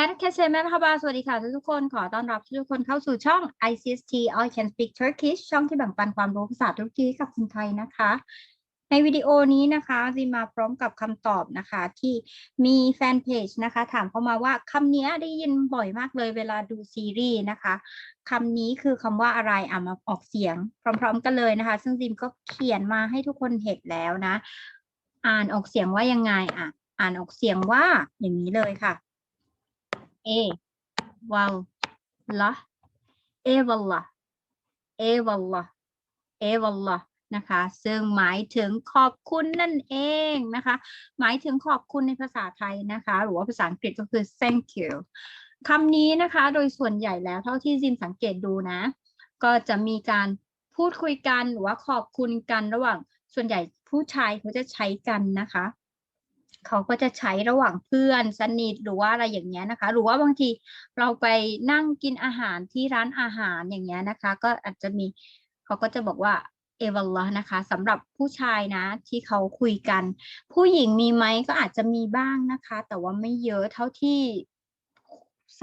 Herkese merhaba สวัสดีค่ะทุกคน ขอต้อนรับทุกคนเข้าสู่ช่อง ICST I Can Speak Turkish ช่องที่แบ่งปันความรู้ภาษาตุรกีกับคนไทยนะคะ ในวิดีโอนี้นะคะซิมาพร้อมกับคำตอบนะคะ ที่มีแฟนเพจนะคะ ถามเข้ามาว่าคำนี้ได้ยินบ่อยมากเลยเวลาดูซีรีส์นะคะคำนี้คือคำว่าอะไรอะมาออกเสียง พร้อม ๆ กันเลยนะคะ ซึ่งซิมก็เขียนมาให้ทุกคนเห็นแล้วนะ อ่านออกเสียงว่ายังไงอะ อ่านออกเสียงว่าอย่างนี้เลยค่ะ A wal la eyvallah eyvallah eyvallah นะคะ ซึ่งหมายถึงขอบคุณนั่นเองนะคะ หมายถึงขอบคุณในภาษาไทยนะคะ หรือว่าภาษาอังกฤษก็คือ thank you คำนี้นะคะ โดยส่วนใหญ่แล้วเท่าที่จิมสังเกตดูนะ ก็จะมีการพูดคุยกันหรือว่าขอบคุณกันระหว่างส่วนใหญ่ผู้ชายเขาจะใช้กันนะคะ เขาก็จะใช้ระหว่างเพื่อนสนิทหรือว่าอะไรอย่างเงี้ยนะคะ หรือว่าบางทีเราไปนั่งกินอาหารที่ร้านอาหารอย่างเงี้ยนะคะ ก็อาจจะมีเขาก็จะบอกว่าเอวัลลนะคะสำหรับผู้ชายนะที่เขาคุยกัน ผู้หญิงมีไหมก็อาจจะมีบ้างนะคะ แต่ว่าไม่เยอะเท่าที่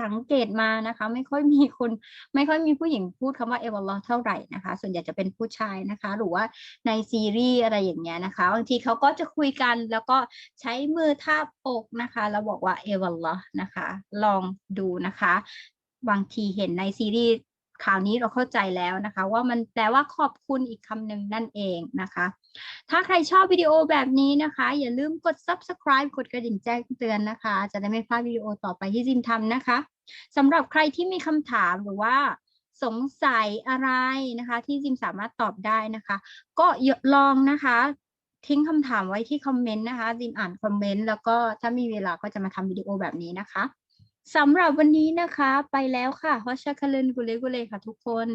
สังเกตมานะคะ ไม่ค่อยมีคนไม่ค่อยมีผู้หญิงพูดคำว่าเอวัลลเท่าไหร่นะคะ ส่วนใหญ่จะเป็นผู้ชายนะคะ หรือว่าในซีรีส์อะไรอย่างเงี้ยนะคะบางทีเขาก็จะคุยกันแล้วก็ใช้มือทาบอกนะคะแล้วบอกว่าเอวัลลนะคะ ลองดูนะคะบางทีเห็นในซีรีส์ข่าวนี้เราเข้าใจแล้วนะคะ ว่ามันแปลว่าขอบคุณอีกคำหนึ่งนั่นเองนะคะ ถ้าใครชอบวิดีโอแบบนี้นะคะ อย่าลืมกด subscribe กดกระดิ่งแจ้งเตือนนะคะ จะได้ไม่พลาดวิดีโอต่อไปที่จิมทำนะคะสำหรับใครที่มีคำถามหรือว่าสงสัยอะไรนะคะ ที่จิมสามารถตอบได้นะคะ ก็ลองนะคะทิ้งคำถามไว้ที่คอมเมนต์นะคะจิมอ่านคอมเมนต์แล้วก็ถ้ามีเวลาก็จะมาทำวิดีโอแบบนี้นะคะสำหรับวันนี้นะคะ ไปแล้วค่ะฮอชาคาเลนกุเลกุเลค่ะทุกคน